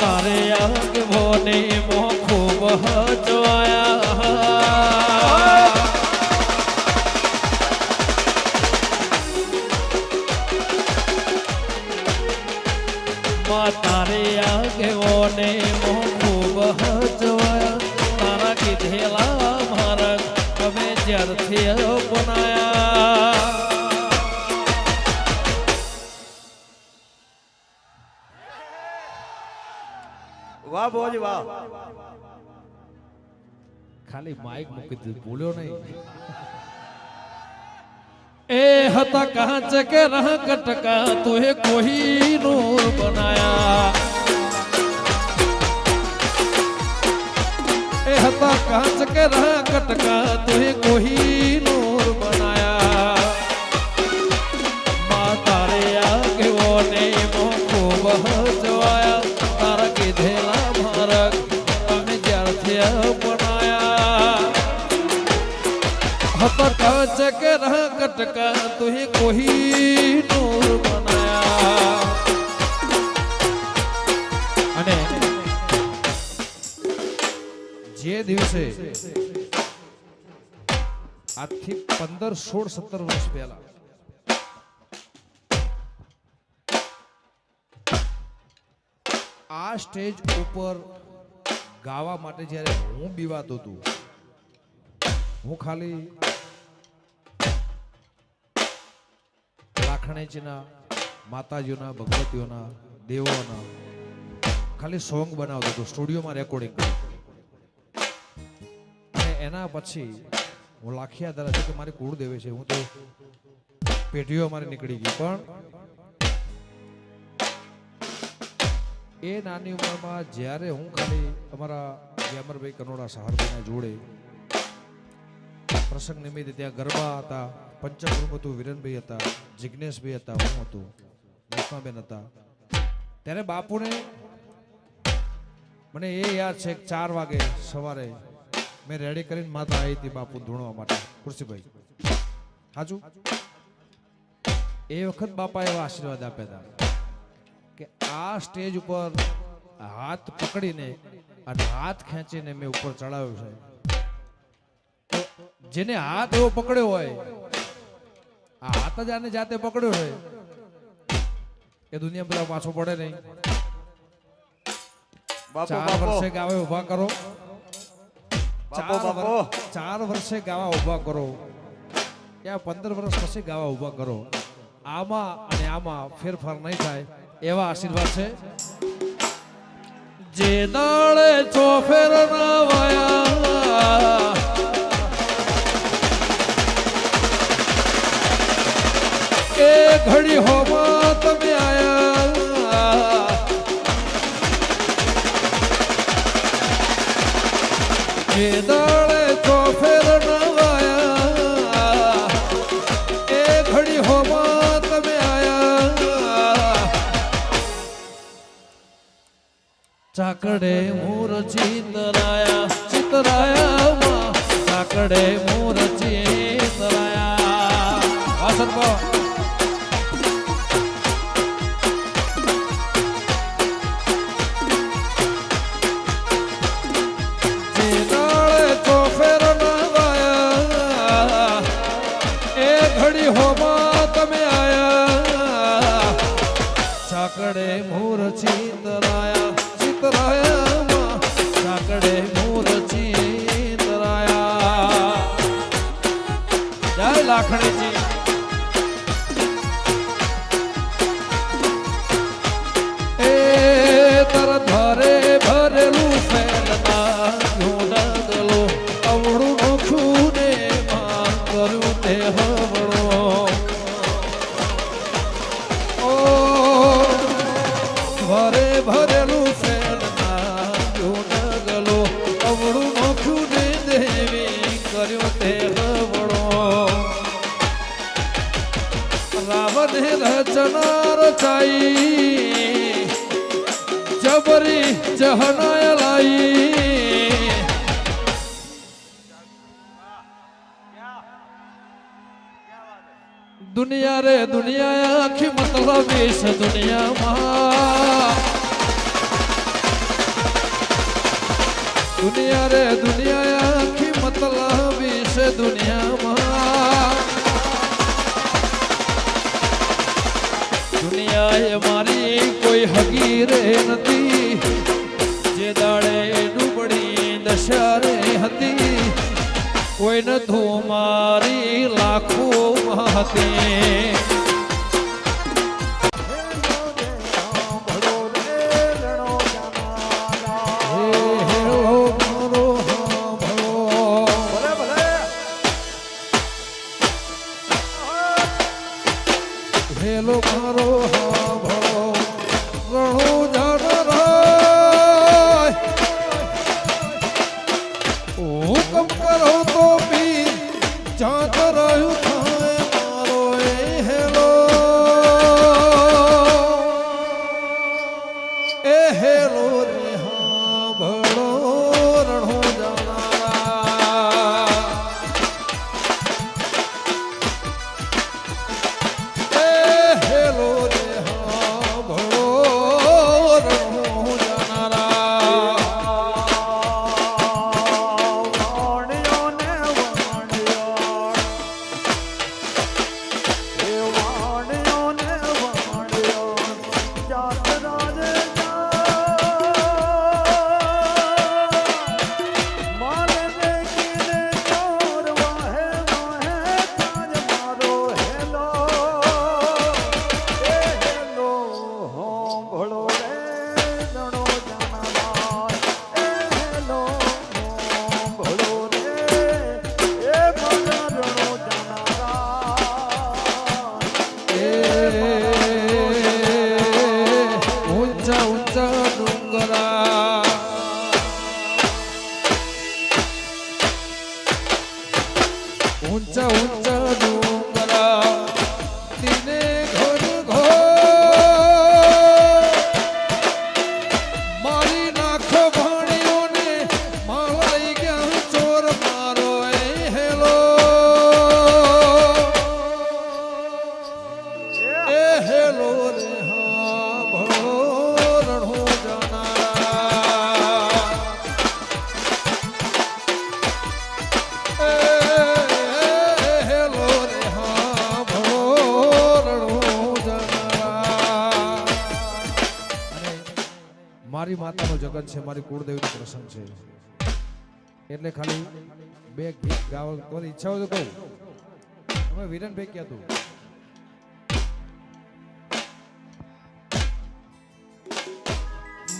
તારે આગવો ને મો ખૂબ હચવાયા. માં તારે આગવો ને મો ખૂબ હચવાયા. તારા કીધેલા મારા તમે જ્યારથી અપનાયા. વાહ બોજ વાહ. ખાલી માઇક મૂકી દીધું બોલ્યો નહીં. એ હતા કાંચ કે રહ કટકા તુએ કોઈ નૂર બનાયા. એ હતા કાંચ કે રહ કટકા તુએ કોઈ નૂર કટકા તુહે કોઈ નૂર બનાયા અને જે દિવસે આજથી પંદર સોળ સત્તર વર્ષ પહેલા આ સ્ટેજ ઉપર ગાવા માટે જ્યારે હું બીવાતો હતો હું ખાલી લાખણેજીના માતાજીઓના, ભગવતીઓના, દેવોના. ખાલી સોંગ બનાવતો હતો, સ્ટુડિયોમાં રેકોર્ડિંગ અને એના પછી હું લાખિયા દ્વારા કે મારી કુળદેવે છે, હું તો પેઢીઓ મારી નીકળી ગઈ. પણ એ નાની ઉંમરમાં જ્યારે હું ખાલી અમારા ગ્યામરભાઈ કનોડા સહારભાઈના જોડે પ્રસંગ નિમિત્તે ત્યાં ગરબા હતા પંચકર્મ હતું વિરનભાઈ હતા જિજ્ઞેશભાઈ હતા, હું હતું રેશમાબેન હતા. ત્યારે બાપુને મને એ યાદ છે ચાર વાગે સવારે મેં રેડી કરીને માતા આવી હતી બાપુ ધૂણવા માટે, ખુરશીભાઈ. હાજુ? એ વખત બાપા એવા આશીર્વાદ આપ્યા હતા કે આ સ્ટેજ ઉપર હાથ પકડીને અને હાથ ખેંચીને મેં ઉપર ચડાવ્યો છે. જેને હાથ એવો પકડ્યો હોય આ હાથ જ આને જાતે પકડ્યો છે. એ દુનિયા બધા પાછો પડે નહીં. ચાર વર્ષે ગાવે ઊભા કરો. ચાર વર્ષે ગાવા ઊભા કરો. ત્યાં પંદર વર્ષ પછી ગાવા ઊભા કરો. આમાં અને આમાં ફેરફાર નહીં થાય એવા આશીર્વાદ છે. જે દાડે ચોફેર ના વાયા ઘડી હોમાં તમે આયા જે દાડે ચોફેર ના વાયા એ ઘડી હોમાં તમે આયા ચાકડે મોર ચિતરાયા ચિતરાયા માં ચાકડે મોર ચિતરાયા વાસણ જય લાખણીજી રચના રચાઈ જબરી જહનાય લાઈ દુનિયા રે દુનિયા આખી મતલબ છે દુનિયામાં દુનિયા રે દુનિયા આખી મતલબી એ મારી કોઈ હગી રે નથી. જે દાડે ડૂબડી દશા રે હતી, કોઈને તું મારી લાખો હતી. મારી માતાનો જગત છે, મારી કુળદેવીનો પ્રસંગ છે. એટલે ખાલી બે ગીત ગાવા તમારી ઈચ્છા હોય તો કહું. તમે વિરનભાઈ ક્યાં તું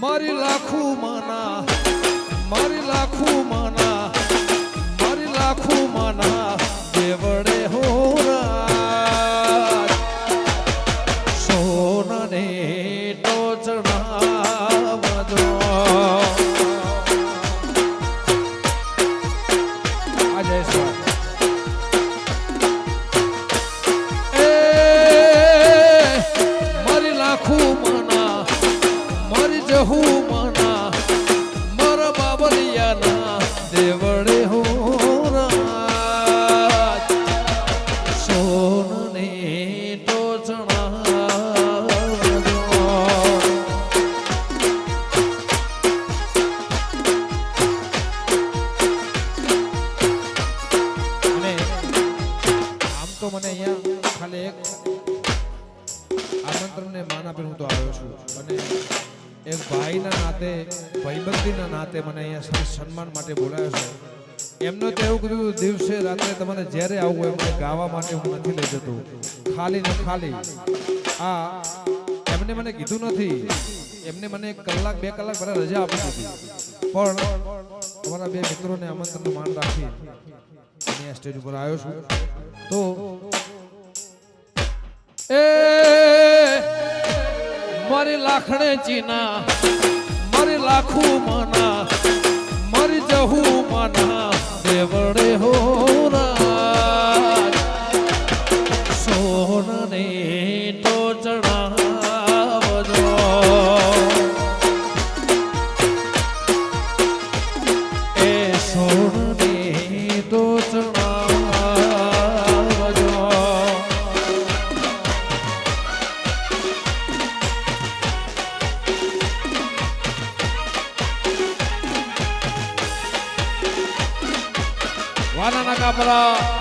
મારી લાખું માના, મારી લાખું માના, મારી લાખું માના આ આવ્યો છું. અને એક ભાઈના નાતે, ભાઈબંધીના નાતે મને અહીંયા સન્માન માટે બોલાયો છે. એમનો તો એવું કીધું, દિવસે રાત્રે તમને જ્યારે આવવું હોય મને ગાવા માટે હું નથી લઈ જતો. ખાલી ને ખાલી. આ એમને મને કીધું નથી. એમને મને એક કલાક, બે કલાક પહેલાં રજા આપી દીધી. પણ તમારા બે મિત્રોને આમંત્રણ માન રાખી અહીંયા સ્ટેજ ઉપર આવ્યો છું. તો એ મારી લાખણે ચીના મારી લાખું માના મારી જહું માના દેવડે હો વાના નાકા પરા